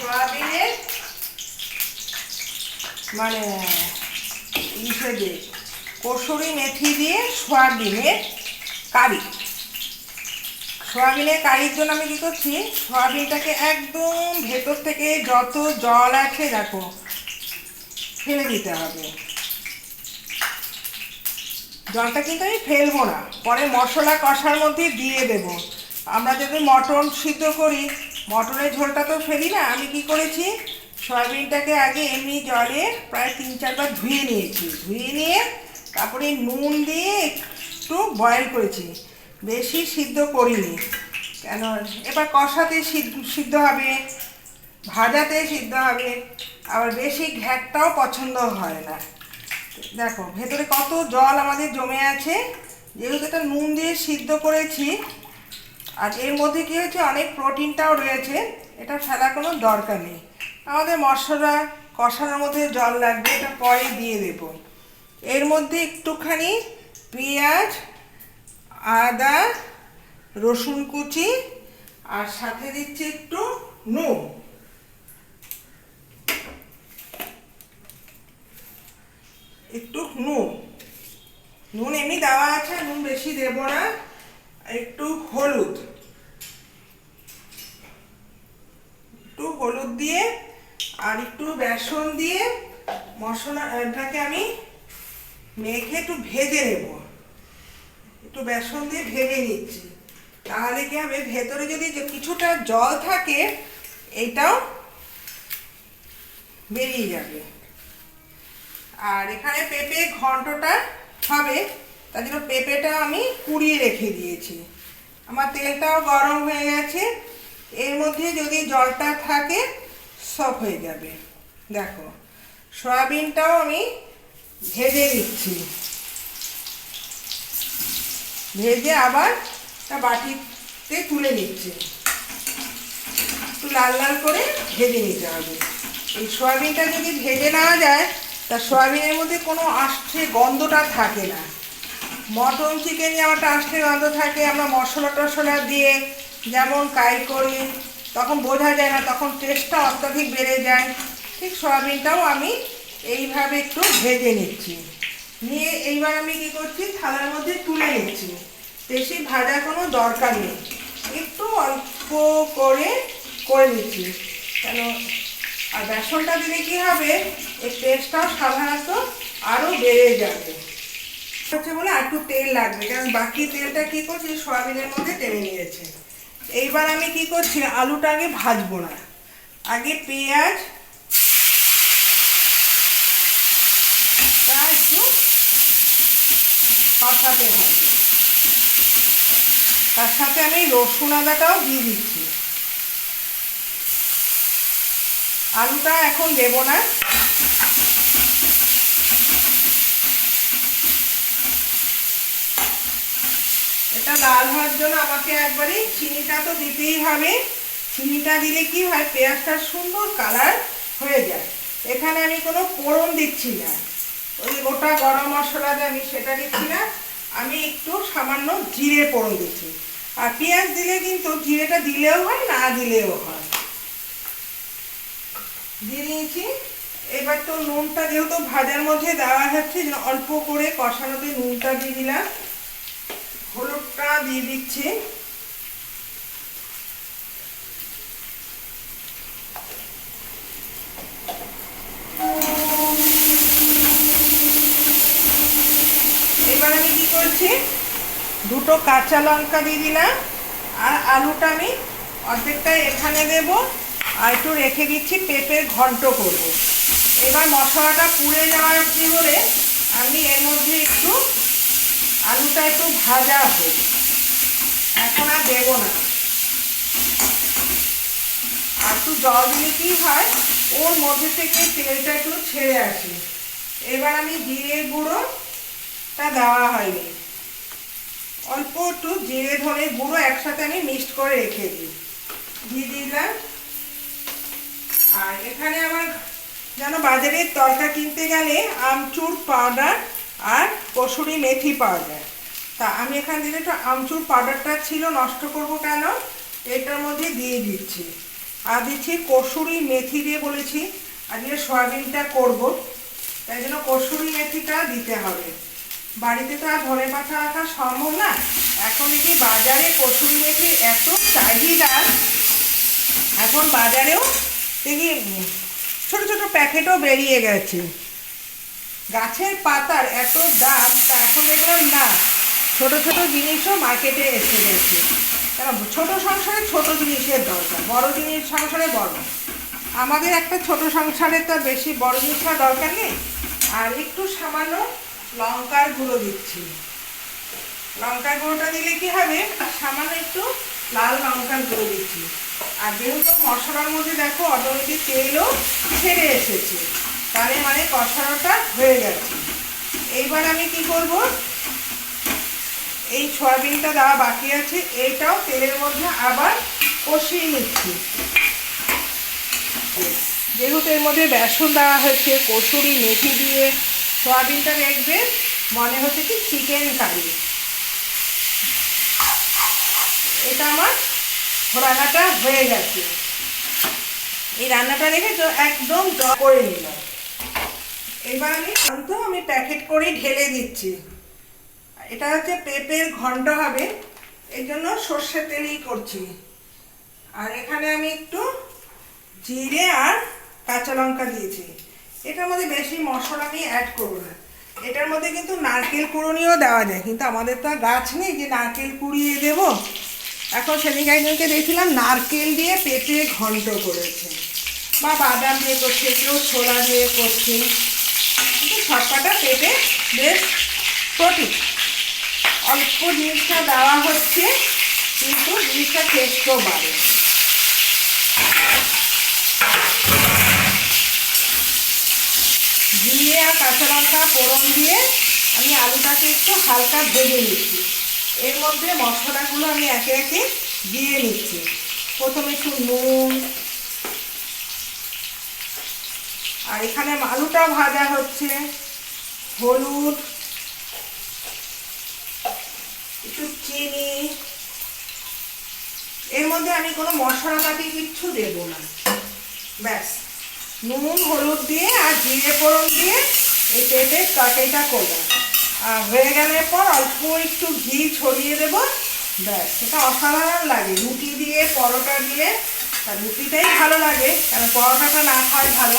সয়াবিনের মানে দিয়ে কসুরি মেথি দিয়ে সয়াবিনের কারি। সয়াবিনের কারির জন্য আমি কী করছি? সয়াবিনটাকে একদম ভেতর থেকে যত জল আছে দেখো, ফেলে দিতে হবে। জলটা কিন্তু আমি ফেলব না। পরে মশলা কষার মধ্যে দিয়ে দেব। আমরা যদি মটন সিদ্ধ করি মটনের ঝোলটা তো ফেলি না, আমি কি করেছি? সয়াবিনটাকে আগে এমনি জলে প্রায় তিন চারবার ধুয়ে নিয়েছি। ধুয়ে নিয়ে তারপরে নুন দিয়ে একটু বয়েল করেছি। বেশি সিদ্ধ করিনি। কেন? এবার কষাতে সিদ্ধ সিদ্ধ হবে, ভাজাতে সিদ্ধ হবে, আবার বেশি ঘ্যাটটাও পছন্দ হয় না। দেখো, ভেতরে কত জল আমাদের জমে আছে। যেহেতু এটা নুন দিয়ে সিদ্ধ করেছি আর এর মধ্যে কী হয়েছে? অনেক প্রোটিনটাও রয়েছে। এটা ফেলা কোনো দরকার নেই। আমাদের মশলা কষানোর মধ্যে জল লাগবে, এটা পরে দিয়ে দেব। এর মধ্যে একটুখানি পেঁয়াজ, আদা, রসুন কুচি, আর সাথে দিচ্ছি একটু নুন। একটু নুন। নুন এমনি দেওয়া আছে, নুন বেশি দেব না। একটু হলুদ একটু হলুদ দিয়ে আর একটু বেসন দিয়ে মশলাটাকে আমি মেখে একটু ভেজে নেব। একটু বেসন দিয়ে ভেজে নিচ্ছি। তাহলে কি হবে? ভেতরে যদি কিছুটা জল থাকে, এটাও বেরিয়ে যাবে। আর এখানে পেঁপে ঘন্টটা হবে, তার জন্য পেঁপেটা আমি কুড়িয়ে রেখে দিয়েছি। আমার তেলটাও গরম হয়ে গেছে। এর মধ্যে যদি জলটা থাকে সব হয়ে যাবে। দেখো, সয়াবিনটাও আমি ভেজে নিচ্ছি। ভেজে আবার বাটিতে তুলে নিচ্ছি। একটু লাল লাল করে ভেজে নিতে হবে। এই সয়াবিনটা যদি ভেজে নেওয়া যায়, তা সয়াবিনের মধ্যে কোনো আষ্টে গন্ধটা থাকে না। মটন চিকেন যেমনটা আষ্টে গন্ধ থাকে, আমরা মশলা টশলা দিয়ে যেমন কাই করি তখন বোঝা যায় না, তখন টেস্টটা অত্যাধিক বেড়ে যায়। ঠিক সয়াবিনটাও আমি এইভাবে একটু ভেজে নিচ্ছি। নিয়ে এইবার আমি কি করছি, থালার মধ্যে তুলে নিচ্ছি। বেশি ভাজা কোনো দরকার নেই। একটু অল্প করে করে নিচ্ছি। কেন? আর বেসনটা দিলে কি হবে? এর টেস্টটাও সাধারণত আরও বেড়ে যাবে। হচ্ছে বলে আর একটু তেল লাগবে। কারণ বাকি তেলটা কী করছে? সয়াবিনের মধ্যে টেনে নিয়েছে। এইবার আমি কি করছি আলুটা আগে ভাজবো না। আগে পেঁয়াজ একটু কষাতে হবে। তার সাথে আমি রসুন আদাটাও দিয়ে দিচ্ছি। আলুটা এখন দেব না। এটা লাল হওয়ার জন্য আমাকে একবারই চিনিটা তো দিতেই হবে। চিনিটা দিলে কি হয় পেঁয়াজটা সুন্দর কালার হয়ে যায়। এখানে আমি কোনো পোড়ন দিচ্ছি না। ওই গোটা গরম মশলা যে আমি সেটা দিচ্ছি না, আমি একটু সামান্য জিরে পোড়ন দিচ্ছি। আর পেঁয়াজ দিলে কিন্তু জিরেটা দিলেও হয়, না দিলেও হয়। দিয়ে দিয়েছি। এবার তো নুনটা যেহেতু ভাজার মধ্যে দেওয়া হচ্ছে যে অল্প করে কষানোতে নুনটা দিয়ে দিলাম। হলুদটা দিয়ে দিচ্ছি এবার আমি কি করছি দুটো কাঁচা লঙ্কা দিয়ে দিলাম, আর আলুটা আমি অর্ধেকটা এখানে দেব, আর একটু রেখে দিচ্ছি পেঁপের ঘন্ট করব। এবার মশলাটা পুড়ে যাওয়ার কি হলে আমি এর মধ্যে একটু আলুটা একটু ভাজা হোক এখন আর দেবো না। আর একটু জল দিলে কি হয়, ওর মধ্যে থেকে তেলটা একটু ছেড়ে আসে। এবার আমি জিরে গুঁড়োটা দেওয়া হয়নি। অল্প একটু জিরে ধরে গুঁড়ো একসাথে আমি মিক্সড করে রেখে দিই। দিয়ে দিলাম। আর এখানে আমার যেন বাজারের তরকা কিনতে গেলে আমচুর পাউডার আর কসুরি মেথি পাওয়া যায়। তা আমি এখানে দিলে একটু আমচুর পাউডারটা ছিল, নষ্ট করব কেন? এটার মধ্যে দিয়ে দিচ্ছি। আর দিচ্ছি কসুরি মেথি দিয়ে বলেছি, আজকে সয়াবিনটা করব। তাই জন্য কসুরি মেথিটা দিতে হবে। বাড়িতে তো আর ধনে পাতা রাখা সম্ভব না। এখন দেখি বাজারে কসুরি মেথি এত চাহিদা। এখন বাজারেও দেখি ছোট ছোট প্যাকেটও বেরিয়ে গেছে। গাছের পাতার এত দাম, তা এখন দেখলাম না ছোট ছোট জিনিসও মার্কেটে এসে গেছে। কারণ ছোট সংসারে ছোট জিনিসের দরকার, বড় জিনিস সংসারে বড়। আমাদের একটা ছোট সংসারে তো বেশি বড় জিনিসটা দরকার নেই। আর একটু সামান্য লঙ্কার গুঁড়ো দিচ্ছি। লঙ্কার গুঁড়োটা দিলে কি হবে? সামান্য একটু লাল লঙ্কার গুঁড়ো দিচ্ছি। আর যেহেতু মশলার মধ্যে দেখো অটোমেটিক তেলও ছেড়ে এসেছে। তাহলে মানে কষানোটা হয়ে গেছে এইবার আমি কি করব? এই সয়াবিনটা দেওয়া বাকি আছে এইটাও তেলের মধ্যে আবার কষিয়ে নিচ্ছি। যেহেতু এর মধ্যে বেসন দেওয়া হয়েছে, কসুরি, মেথি দিয়ে সয়াবিনটা দেখবে, মনে হচ্ছে কি চিকেন কারি। এটা আমার রান্নাটা হয়ে গেছে। এই রান্নাটা রেখে একদম জ করে নিলাম। এবার আমি শান্ত, আমি প্যাকেট করে ঢেলে দিচ্ছি। এটা হচ্ছে পেঁপের ঘন্ট হবে এই জন্য সর্ষে তেলই করছি। আর এখানে আমি একটু জিরে আর কাঁচা লঙ্কা দিয়েছি। এটার মধ্যে বেশি মশলা আমি অ্যাড করব না। এটার মধ্যে কিন্তু নারকেল কুড়ুনিও দেওয়া যায়, কিন্তু আমাদের তো আর গাছ নেই যে নারকেল কুড়িয়ে দেবো। এখন সেদিন একজনকে দেখছিলাম নারকেল দিয়ে পেঁপে ঘন্ট করেছে। বা বাদাম দিয়ে করছে, কেউ ছোলা দিয়ে করছে। কিন্তু সবকটা পেঁপে বেশ প্রোটিন। অল্প জিনিসটা দেওয়া হচ্ছে, কিন্তু জিনিসটা টেস্টও বাড়ে। জিরে আর কাঁচা লঙ্কা ফোড়ন দিয়ে আমি আলুটাকে একটু হালকা ভেজে নিচ্ছি। এর মধ্যে মশলাগুলো আমি একে একে দিয়ে নিচ্ছি। প্রথমে একটু নুন আর এখানে আলুটা ভাজা হচ্ছে। হলুদ, একটু চিনি। এর মধ্যে আমি কোনো মশলাপাতি কিচ্ছু দেব না। ব্যাস। নুন, হলুদ দিয়ে আর জিরে ফোড়ন দিয়ে এই পেঁপের তরকারিটা করলাম। আর হয়ে গেলে পর অল্প একটু ঘি ছড়িয়ে দেব। ব্যাস, এটা অসাধারণ লাগে। রুটি দিয়ে, পরোটা দিয়ে আর রুটিটাই ভালো লাগে, কারণ পরোটাটা না খাওয়াই ভালো।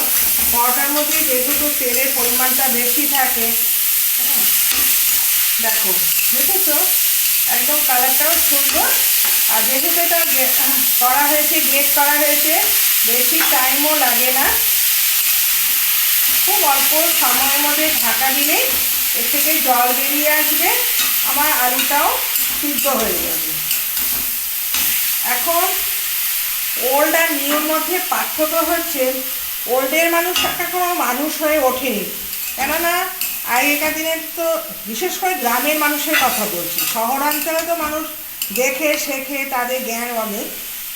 পরোটার মধ্যে যেহেতু তেলের পরিমাণটা বেশি থাকে হ্যাঁ? দেখো, দেখেছ? একদম কালারটাও সুন্দর। আর যেহেতু এটা করা হয়েছে গেট করা হয়েছে, বেশি টাইমও লাগে না। খুব অল্প সময়ের মধ্যে ঢাকা দিলেই এর থেকে জল বেরিয়ে আসবে, আমার আলুটাও সিদ্ধ হয়ে যাবে। এখন ওল্ড আর নিউর মধ্যে পার্থক্য হচ্ছে ওল্ডের মানুষ একটা কোনো মানুষ হয়ে ওঠেনি। কেননা আগেকার দিনে তো বিশেষ করে গ্রামের মানুষের কথা বলছি, শহরাঞ্চলে তো মানুষ দেখে, শেখে, তাদের জ্ঞান অনেক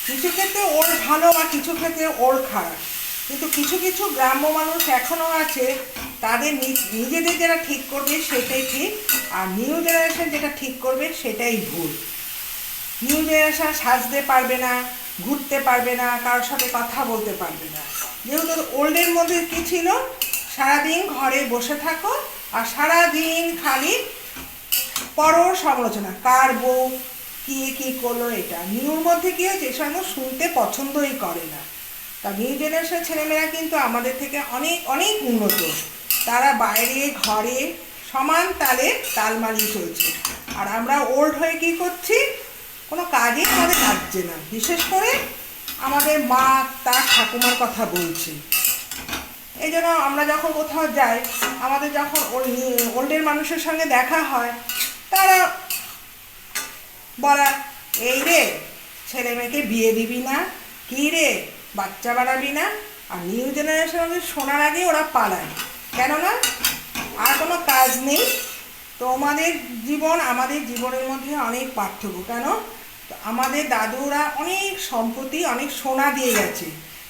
কিছু ক্ষেত্রে ওর ভালো আর কিছু ক্ষেত্রে ওর খারাপ। কিন্তু কিছু কিছু গ্রাম্য মানুষ এখনও আছে, তাদের নিজেদের যেটা ঠিক করবে সেটাই ঠিক, আর নিউ জেনারেশন যেটা ঠিক করবে সেটাই ভুল। নিউ জেনারেশন সাজতে পারবে না ঘুরতে পারবে না, কারোর সাথে কথা বলতে পারবে না। যেহেতু ওল্ডের মধ্যে কী ছিল? সারাদিন ঘরে বসে থাকো আর সারাদিন খালি পরর সমালোচনা। কার বউ, কি কী করল এটা? নিউর মধ্যে কি হয়েছে? এসব শুনতে পছন্দই করে না। তা নিউ জেনারেশন ছেলেমেয়েরা কিন্তু আমাদের থেকে অনেক অনেক উন্নত। তারা বাইরে, ঘরে সমান তালে তাল মারিয়ে চলছে আর আমরা ওল্ড হয়ে কী করছি? কোনো কাজে আমাদের কাটছে না। বিশেষ করে আমাদের মা তার ঠাকুমার কথা বলছি। এই জন্য আমরা যখন কোথাও যাই, আমাদের যখন ওল্ডের মানুষের সঙ্গে দেখা হয়, তারা বলা, এই রে, ছেলে মেয়েকে বিয়ে দিবি না? কি রে, বাচ্চা বাড়াবি না? আর নিউ জেনারেশন শোনার আগে ওরা পালায়। কেননা আর কোনো কাজ নেই। তোমাদের জীবন, আমাদের জীবনের মধ্যে অনেক পার্থক্য, কেন? আমাদের দাদুরা অনেক সম্পত্তি, অনেক সোনা দিয়ে গেছে।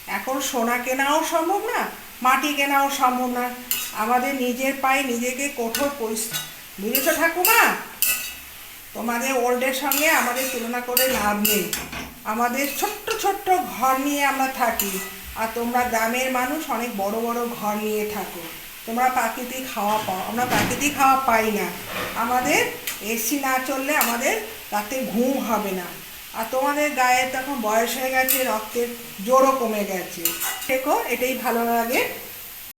এখন সোনা কেনাও সম্ভব না, মাটি কেনাও সম্ভব না। আমাদের নিজের পায়ে নিজেকে কঠোর পরিশ্রম। বুঝেছ ঠাকুমা? তোমাদের ওল্ডের সঙ্গে আমাদের তুলনা করে লাভ নেই। আমাদের ছোট্ট ছোট্ট ঘর নিয়ে আমরা থাকি, আর তোমরা গ্রামের মানুষ অনেক বড় বড় ঘর নিয়ে থাকো। তোমরা প্রাকৃতিক হাওয়া পাও। আমরা প্রাকৃতিক হাওয়া পাই না। আমাদের এসি না চললে আমাদের রাতে ঘুম হবে না। আর তোমাদের গায়ে তখন বয়স হয়ে গেছে, রক্তের জোরও কমে গেছে। দেখো, এটাই ভালো লাগে।